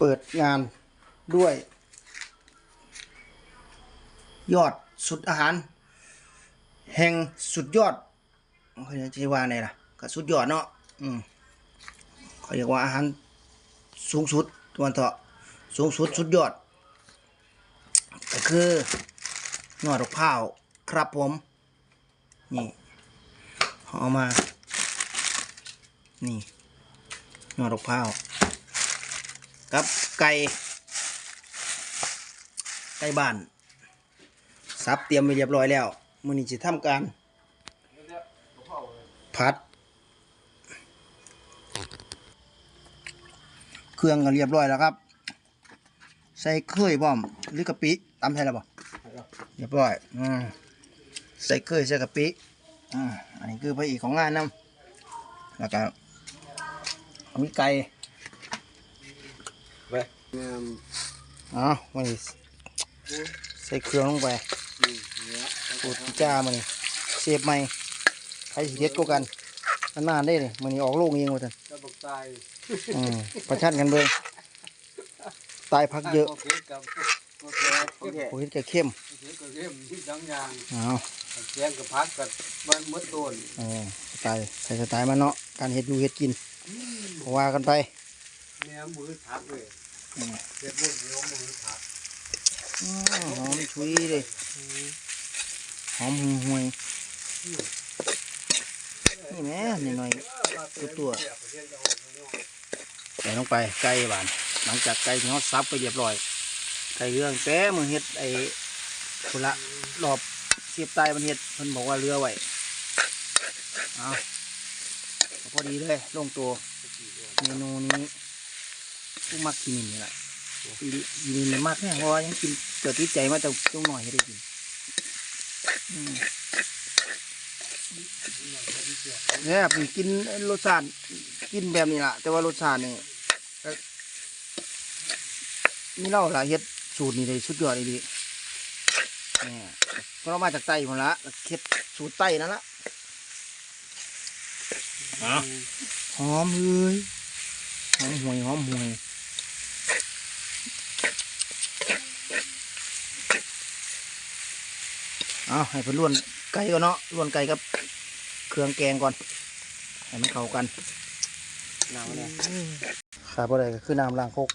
เปิดงานด้วย ยอดสุดอาหาร แห่งสุดยอดเขาจะว่าไงล่ะก็สุดยอดเนาะอืมเขาเรียกว่าอาหารสูงสุดตัวนเถาะสูงสุดสุดยอด ก็คือหนวดข้าวครับผมนี่เอามา นี่หนวดข้าว กับไก่ไก่บ้านซับเตรียมไว้เรียบร้อยแล้วมื้อนี้จะทำการผัด เครื่องก็เรียบร้อยแล้วครับ ใส่เคยพร้อมหรือกะปิตำใส่แล้วบ่เรียบร้อยอืมใส่เคยใส่กะปิอ่าอันนี้คือพระเอกของงานนํแล้วก็มีไก่ ไปงามอ๋อมานี่ใส่เครื่องลงไปนี่เนื้อปูดจ้ามานี่เสียบใหม่ใครสิเด็ดก็กันนานๆได้เลยมันนี่ออกลูกเองว่าท่านกระบอกตายอืมประชันกันเบิ่งตายพักเยอะโอเคกับโอเคโอเคโอ้ยแกเข้มโอเคก็เข้มที่สองอย่างเอาแกงกับพักกับมันมดต้นเออสไตล์ใส่สไตล์มันเนาะการเฮ็ดอยู่เฮ็ดกินว่ากันไป เนื้อมือทักเลยอืมเด็ดพวกเนื้อมือทักอืมหอมชุยเลยหอมห่วยๆนี่แหม่นี่หน่อยตัวตัวใส่ลงไปไก่บาน หลังจากไก่ที่เขาซับไปเรียบร้อยไก่เรื่องแต่มือเฮ็ดไอ้คนละรอบเสียบใต้มันเฮ็ดเพิ่นบอกว่าเรือไว้เอาพอดีเลยลงตัวเมนูนี้ ผู้มักกินนี่แหละปีนี้ปีนี้มันมากแน่เพราะว่ายังกินเกิดที่ใจมาแต่ช่วงหน่อยให้ได้กินอืมเนี่ยผมกินรสชาติกินแบบนี้ล่ะแต่ว่ารสชาตินี่ก็มีเล่าหลายเฮ็ดสูตรนี่เลยสุดยอดเลยดิเนี่ยก็เรามาจากไต้หมดละเฮ็ดสูตรไต้นั่นละหอมเลย หอมห่วยหอมห่วยเอาให้เพิ่นล้วนไก่ก่อนเนาะล้วนไก่กับเครื่องแกงก่อน ให้มันเข้ากันน้ำเนี่ยขาบ่ได้ก็คือน้ำล้างโคก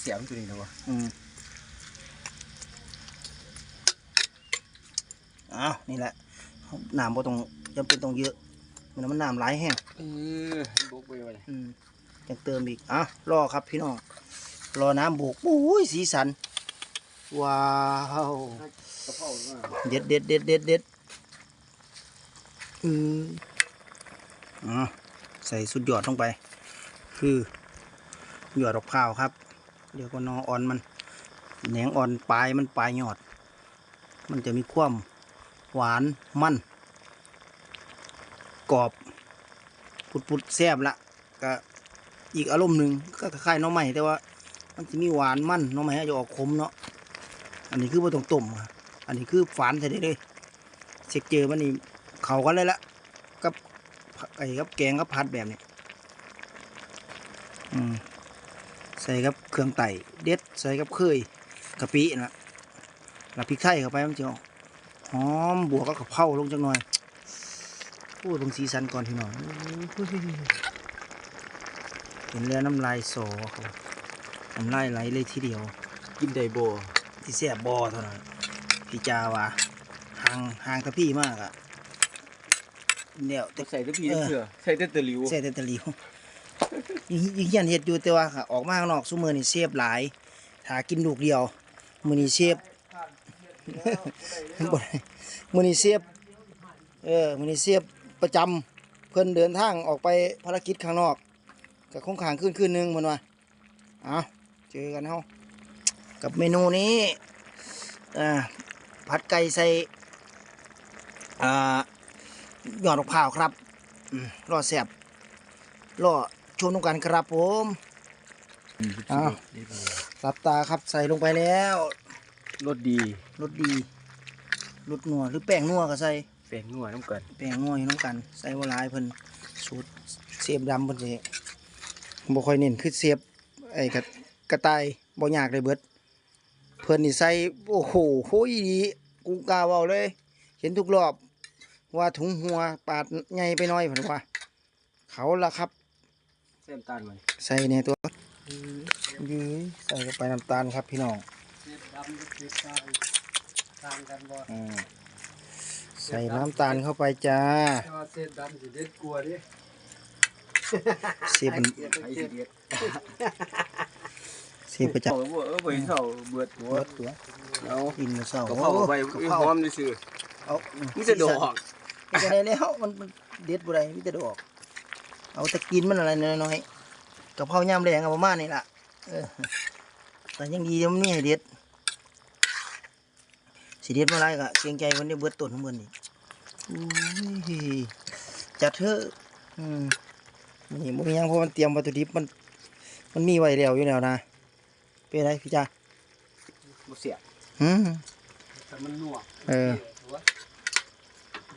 เสียงตัวนี้นะวะอืมเอานี่แหละน้ำบ่ต้องจำเป็นต้องเยอะมันมันน้ำหลายแห้งเออบุกไปเลยอืม ยังเติมอีกอะรอครับพี่น้อง รอน้ำบุกโอ้ยสีสัน ว้าวเด็ดเด็ดเด็ดเด็ดเด็ดอืมอ่าใส่สุดยอดลงไป คือหยอดดอกพร้าวครับ เดี๋ยวก็นออ่อนมันแหนงอ่อนปลายมันปลายหยอด มันจะมีความหวานมันกรอบปุดปุดๆแซ่บละก็ อีกอารมณ์หนึ่งก็คล้ายน้องใหม่แต่ว่า มันจะมีหวานมันน้องใหม่จะออกขมเนาะอันนี้คือว่าตรงต้มอันนี้คือฝานใส่ได้เลยเช็คเจอมันนี่เขากันเลยละกับไอ้กับแกงกับผัดแบบนี้อืมใส่กับเครื่องไต่เด็ดใส่กับเคยกะปินะแล้วพริกไทยเข้าไปมันจะหอมบวกกับกะเพราลงจังหน่อยโอ้ลงสีสันก่อนทีหน่อย โอ้ยเห็นแล้วน้ำลายสอเขาน้ำลายไหลเลยทีเดียว กินไดโบที่เสียบบอเท่านั้นพี่จาวะห่างห่างกับพี่มากอะเดี๋ยวจะแต่ใส่ตะพีเถื่อใส่แต่ตะหลิวเสียแต่ตะหลิวยิ่งยิ่งยันเห็ดอยู่แต่ว่าค่ะออกมาข้างนอกซุมือนี่เสียบหลายถ้ากินลูกเดียว มือนี่เสียบบ่ได้มือนี่เสียบเออมือนี่เสียบประจำเพิ่นเดินทางออกไปภารกิจข้างนอก กับคงขางขึ้นคืนหนึงมันว่าเอาเจอกันเฮากับเมนูนี้อ่าผัดไก่ใส่อ่ายอดมะพร้าวครับอืมรอแสบรอชมตรงกันครับผมอ้าวรับตาครับใส่ลงไปแล้วรสดีรสดีรสนัวหรือแป้งนัวก็ใส่แป้งนัวน้ำกันแป้งนัวอยู่น้ำกัน ใส่วหลายเพิ่นสูตรเสียบดำเพิ่นสิ บ่ค่อยเน้นคือเสียบไอไอ้กระกระต่ายบ่ยากเลยเบิด เพิ่นนี่ใส่โอ้โหโหยดีกูกล้าเว้าเลย เห็นทุกรอบ ว่าถุงหัวปาดใหญ่ไปหน่อยเพิ่นว่า เขาล่ะครับเส้นตาลมันใส่ในตัวยื้อใส่เข้าไปน้ำตาลครับพี่น้องเสียดดำกับเสียดตายต่างกันบ่อืมใส่น้ำตาลเข้าไปจ้าแต่ว่าเสียดดำสิเด็ดกลัวดิ เสียบมันเสียดไอ้เดียดเสียบประจัเจ้าบ่เออบ่เห็นเท่าเบิดหัวเบิดตัวเอากินมื้อเช้าเขาไปโอ้ไอ้กะเพหราอมซื่อเอามีแต่ดอกมันจะได้แล้วมันมันเด็ดบ่ได้มีแต่ดอก เอาต่กินมันอะไรน้อยๆกะเพรายามแรงเอาประมาณนี้ล่ะเออแต่ยังดีมันมีให้เด็ดสิเด็ดเมื่อไรก็เกรงใจมันได้เบิดต้นของมันนี่จัดเถอะอืม นี่บ่มีหยังเพราะมันเตรียมวัตถุดิบมัน มันมีไว้แล้วอยู่แล้วนะ เป็นไรพี่จ้าบ่เสียอืมแต่มันหนวกเออ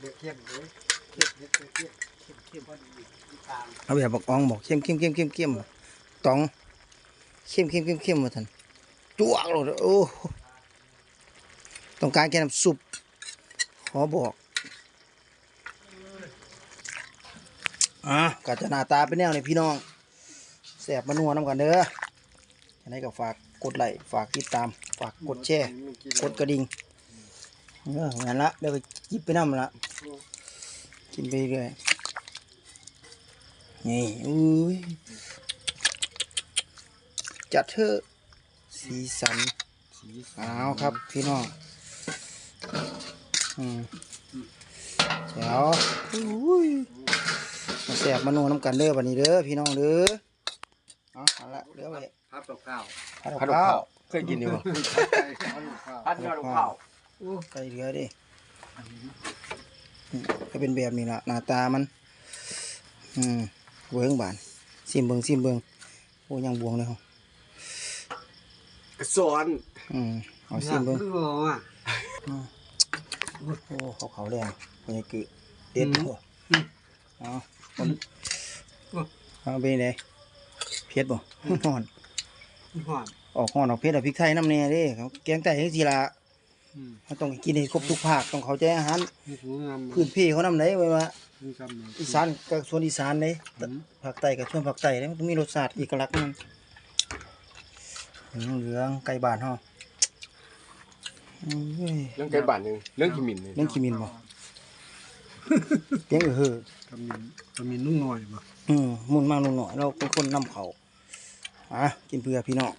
เด็กเข้มเลยเข้มเด็ดเข้มเข้มเข้มเข้มพอดีต่างเอาแบบบอกอองบอกเข้มเข้มเข้มเข้มเข้มตองเข้มเข้มเข้มเข้มมาทันจวกเลยโอ้ต้องการแค่น้ำซุปขอบอก อะก็จะหน้าตาเป็นแนวนี้พี่น้องแสบมานัวน้ำกันเด้อจะได้ก็ฝากกดไลค์ฝากติดตาม ฝากกดแชร์กดกระดิ่งเอองั้นละเดี๋ยวไปจิบไปน้ำละกินไปเรื่อยนี่อุ้ยจัดเถอะสีสันเอาครับพี่น้องอืมแจ๋วอุ้ย แสบมานัวน้ำกันเด้อบันนี้เด้อพี่น้องเด้อเอาเอาละเด้อไปพับกับข้าวผัดพัดข้าข้าววเคยกินอยู่บ่พับกับข้าวพัดข้าวใส่เรือดิอืมก็เป็นแบบนี้ละหน้าตามัน อืมเบิ้งบานซิมเบิงซิมเบิงโอ้ยังบวงเลยเหรอกระสอนอืมเอาซิมเบิงคือบ่ว่าโอ้เขาเขาๆแดงเป็นไงคือเด็ดอืมโอ้ เอาคนเอาไปไหนเผ็ดบ่ฮ้อนหอมออกฮ้อนออกเผ็ดเอาพริกไทยน้ำแน่เด้เขาแกงไก่ให้ทีละอืมเขาต้องกินให้ครบทุกภาคต้องเข้าใจอาหารนี่สวยงามพื้นที่เขานำไหนไว้ว่านี่ซ้ำเลยอีสานก็ส่วนอีสานเลยอืมภาคใต้กับส่วนภาคใต้เนี่ยมันต้องมีรสชาติเอกลักษณ์มันเหลืองไก่บานเฮาอืมเว้ยเรื่องไก่บ้านนึงเรื่องขี้หมิ่นนี่เลี้ยงขี้มินบ่เลี้ยงเออ เฮอก็มีก็มีนุ่งหน่อยบ่อืมมุ่นมากนุ่งหน่อย เราเป็นคนนำเขาอะกินเพื่อพี่น้อง